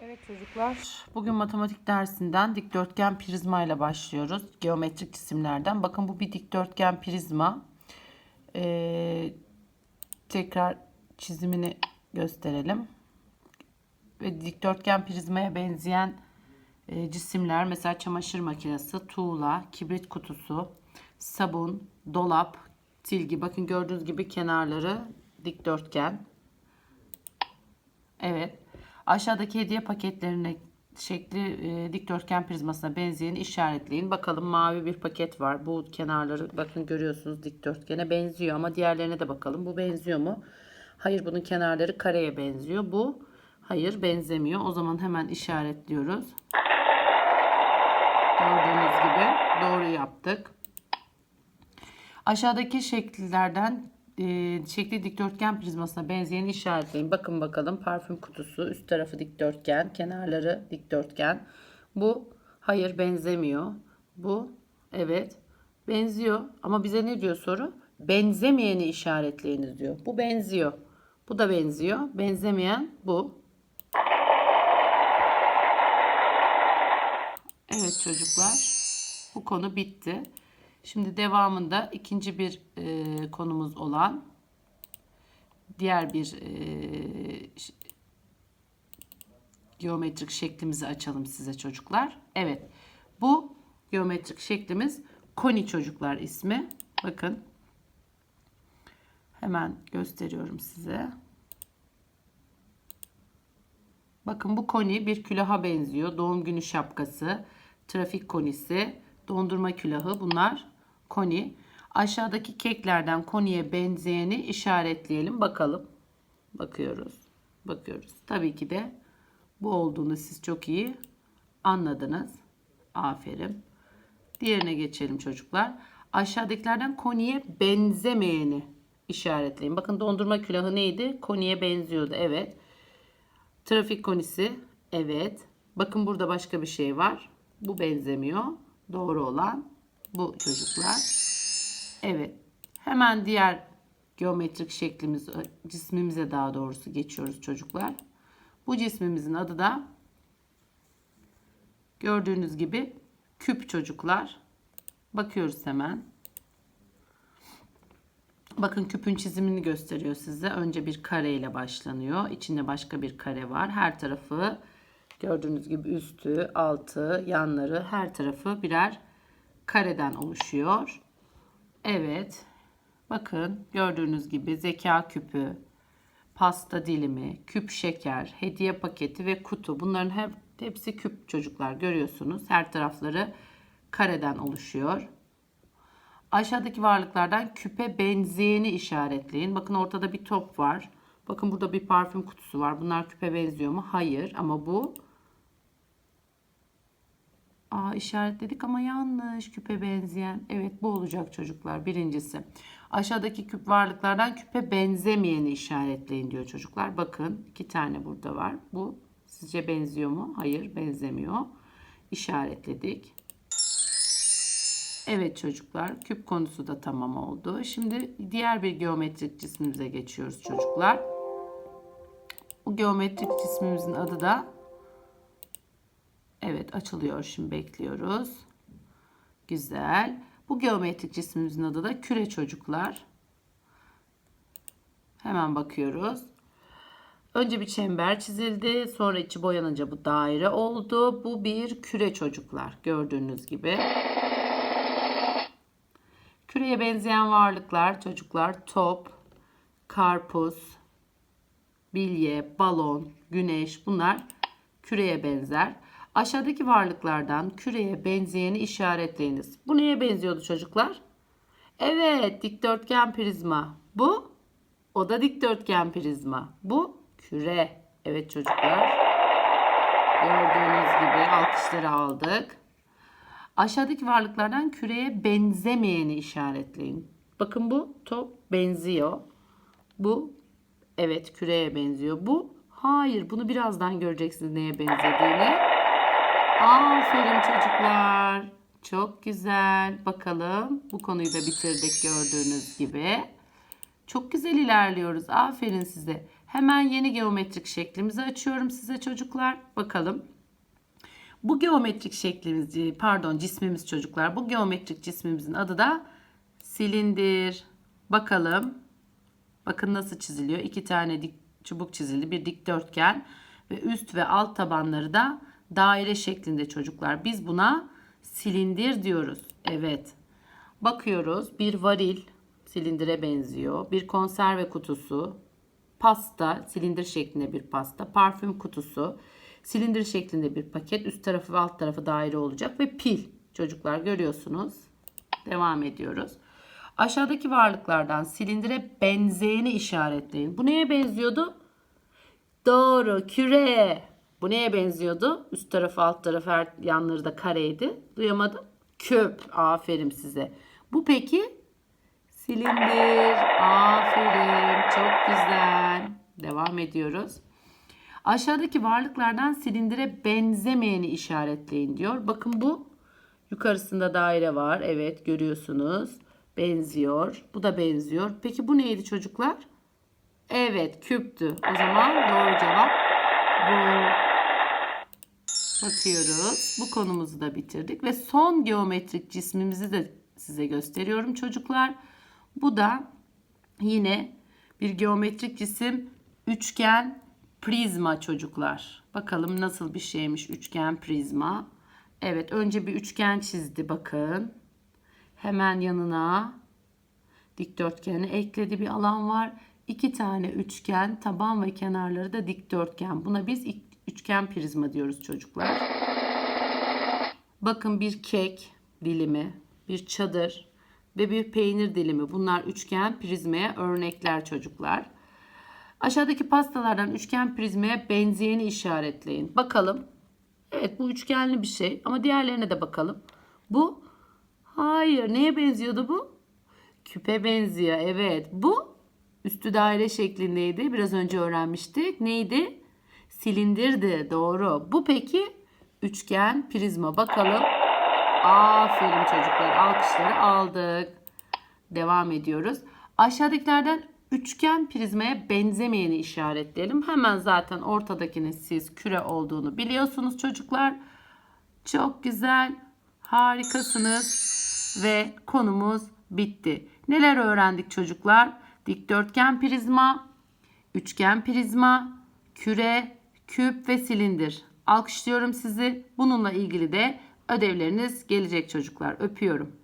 Evet çocuklar, bugün matematik dersinden dikdörtgen prizma ile başlıyoruz. Geometrik cisimlerden. Bakın bu bir dikdörtgen prizma. Ee, tekrar çizimini gösterelim. Ve dikdörtgen prizmaya benzeyen e, cisimler mesela çamaşır makinesi, tuğla, kibrit kutusu, sabun, dolap, silgi. Bakın gördüğünüz gibi kenarları dikdörtgen. Evet. Aşağıdaki hediye paketlerine şekli e, dikdörtgen prizmasına benzeyeni işaretleyin. Bakalım mavi bir paket var. Bu kenarları bakın görüyorsunuz dikdörtgene benziyor ama diğerlerine de bakalım. Bu benziyor mu? Hayır bunun kenarları kareye benziyor. Bu hayır benzemiyor. O zaman hemen işaretliyoruz. Gördüğünüz gibi doğru yaptık. Aşağıdaki şekillerden e, şekli dikdörtgen prizmasına benzeyeni işaretleyin. Bakın bakalım parfüm kutusu üst tarafı dikdörtgen, kenarları dikdörtgen. Bu hayır benzemiyor. Bu evet benziyor ama bize ne diyor soru? Benzemeyeni işaretleyiniz diyor. Bu benziyor. Bu da benziyor. Benzemeyen bu. Evet çocuklar. Bu konu bitti. Şimdi devamında ikinci bir e, konumuz olan diğer bir e, geometrik şeklimizi açalım size çocuklar. Evet. Bu geometrik şeklimiz koni çocuklar ismi. Bakın. Hemen gösteriyorum size. Bakın bu koni bir külaha benziyor. Doğum günü şapkası, trafik konisi, dondurma külahı bunlar koni. Aşağıdaki keklerden koniye benzeyeni işaretleyelim bakalım. Bakıyoruz. Bakıyoruz. Tabii ki de bu olduğunu siz çok iyi anladınız. Aferin. Diğerine geçelim çocuklar. Aşağıdakilerden koniye benzemeyeni işaretleyin. Bakın dondurma külahı neydi? Koniye benziyordu. Evet. Trafik konisi. Evet. Bakın burada başka bir şey var. Bu benzemiyor. Doğru olan bu çocuklar. Evet. Hemen diğer geometrik şeklimiz, cismimize daha doğrusu geçiyoruz çocuklar. Bu cismimizin adı da gördüğünüz gibi küp çocuklar. Bakıyoruz hemen. Bakın küpün çizimini gösteriyor size. Önce bir kare ile başlanıyor. İçinde başka bir kare var. Her tarafı gördüğünüz gibi üstü, altı, yanları her tarafı birer kareden oluşuyor. Evet. Bakın gördüğünüz gibi zeka küpü, pasta dilimi, küp şeker, hediye paketi ve kutu. Bunların hep hepsi küp çocuklar görüyorsunuz. Her tarafları kareden oluşuyor. Aşağıdaki varlıklardan küpe benzeyeni işaretleyin. Bakın ortada bir top var. Bakın burada bir parfüm kutusu var. Bunlar küpe benziyor mu? Hayır ama bu Aa, işaretledik ama yanlış küpe benzeyen. Evet bu olacak çocuklar birincisi. Aşağıdaki küp varlıklardan küpe benzemeyeni işaretleyin diyor çocuklar. Bakın iki tane burada var. Bu sizce benziyor mu? Hayır benzemiyor. İşaretledik. Evet çocuklar küp konusu da tamam oldu. Şimdi diğer bir geometrik cismimize geçiyoruz çocuklar. Bu geometrik cismimizin adı da Evet açılıyor şimdi bekliyoruz. Güzel. Bu geometrik cismimizin adı da küre çocuklar. Hemen bakıyoruz. Önce bir çember çizildi. Sonra içi boyanınca bu daire oldu. Bu bir küre çocuklar. Gördüğünüz gibi. Küreye benzeyen varlıklar çocuklar top, karpuz, bilye, balon, güneş bunlar küreye benzer. Aşağıdaki varlıklardan küreye benzeyeni işaretleyiniz. Bu neye benziyordu çocuklar? Evet, dikdörtgen prizma. Bu o da dikdörtgen prizma. Bu küre. Evet çocuklar. Gördüğünüz gibi alkışları aldık. Aşağıdaki varlıklardan küreye benzemeyeni işaretleyin. Bakın bu top benziyor. Bu evet küreye benziyor. Bu hayır bunu birazdan göreceksiniz neye benzediğini. Aferin çocuklar. Çok güzel. Bakalım bu konuyu da bitirdik gördüğünüz gibi. Çok güzel ilerliyoruz. Aferin size. Hemen yeni geometrik şeklimizi açıyorum size çocuklar. Bakalım. Bu geometrik şeklimiz, pardon cismimiz çocuklar. Bu geometrik cismimizin adı da silindir. Bakalım. Bakın nasıl çiziliyor. İki tane dik çubuk çizildi. Bir dikdörtgen ve üst ve alt tabanları da daire şeklinde çocuklar. Biz buna silindir diyoruz. Evet. Bakıyoruz. Bir varil silindire benziyor. Bir konserve kutusu, pasta, silindir şeklinde bir pasta, parfüm kutusu, silindir şeklinde bir paket, üst tarafı ve alt tarafı daire olacak ve pil. Çocuklar görüyorsunuz. Devam ediyoruz. Aşağıdaki varlıklardan silindire benzeyeni işaretleyin. Bu neye benziyordu? Doğru, küre. Bu neye benziyordu? Üst tarafı, alt tarafı, her yanları da kareydi. Duyamadım. Küp. Aferin size. Bu peki? Silindir. Aferin. Çok güzel. Devam ediyoruz. Aşağıdaki varlıklardan silindire benzemeyeni işaretleyin diyor. Bakın bu yukarısında daire var. Evet görüyorsunuz. Benziyor. Bu da benziyor. Peki bu neydi çocuklar? Evet küptü. O zaman doğru cevap bu. Bakıyoruz. Bu konumuzu da bitirdik. Ve son geometrik cismimizi de size gösteriyorum çocuklar. Bu da yine bir geometrik cisim üçgen prizma çocuklar. Bakalım nasıl bir şeymiş üçgen prizma. Evet önce bir üçgen çizdi bakın. Hemen yanına dikdörtgeni ekledi bir alan var. İki tane üçgen taban ve kenarları da dikdörtgen. Buna biz üçgen prizma diyoruz çocuklar. Bakın bir kek dilimi, bir çadır ve bir peynir dilimi. Bunlar üçgen prizmaya örnekler çocuklar. Aşağıdaki pastalardan üçgen prizmaya benzeyeni işaretleyin. Bakalım. Evet bu üçgenli bir şey ama diğerlerine de bakalım. Bu hayır neye benziyordu bu? Küpe benziyor. Evet bu üstü daire şeklindeydi. Biraz önce öğrenmiştik. Neydi? Silindirdi. Doğru. Bu peki üçgen prizma. Bakalım. Aferin çocuklar. Alkışları aldık. Devam ediyoruz. Aşağıdakilerden üçgen prizmaya benzemeyeni işaretleyelim. Hemen zaten ortadakinin siz küre olduğunu biliyorsunuz çocuklar. Çok güzel. Harikasınız. Ve konumuz bitti. Neler öğrendik çocuklar? Dikdörtgen prizma, üçgen prizma, küre, küp ve silindir. Alkışlıyorum sizi. Bununla ilgili de ödevleriniz gelecek çocuklar. Öpüyorum.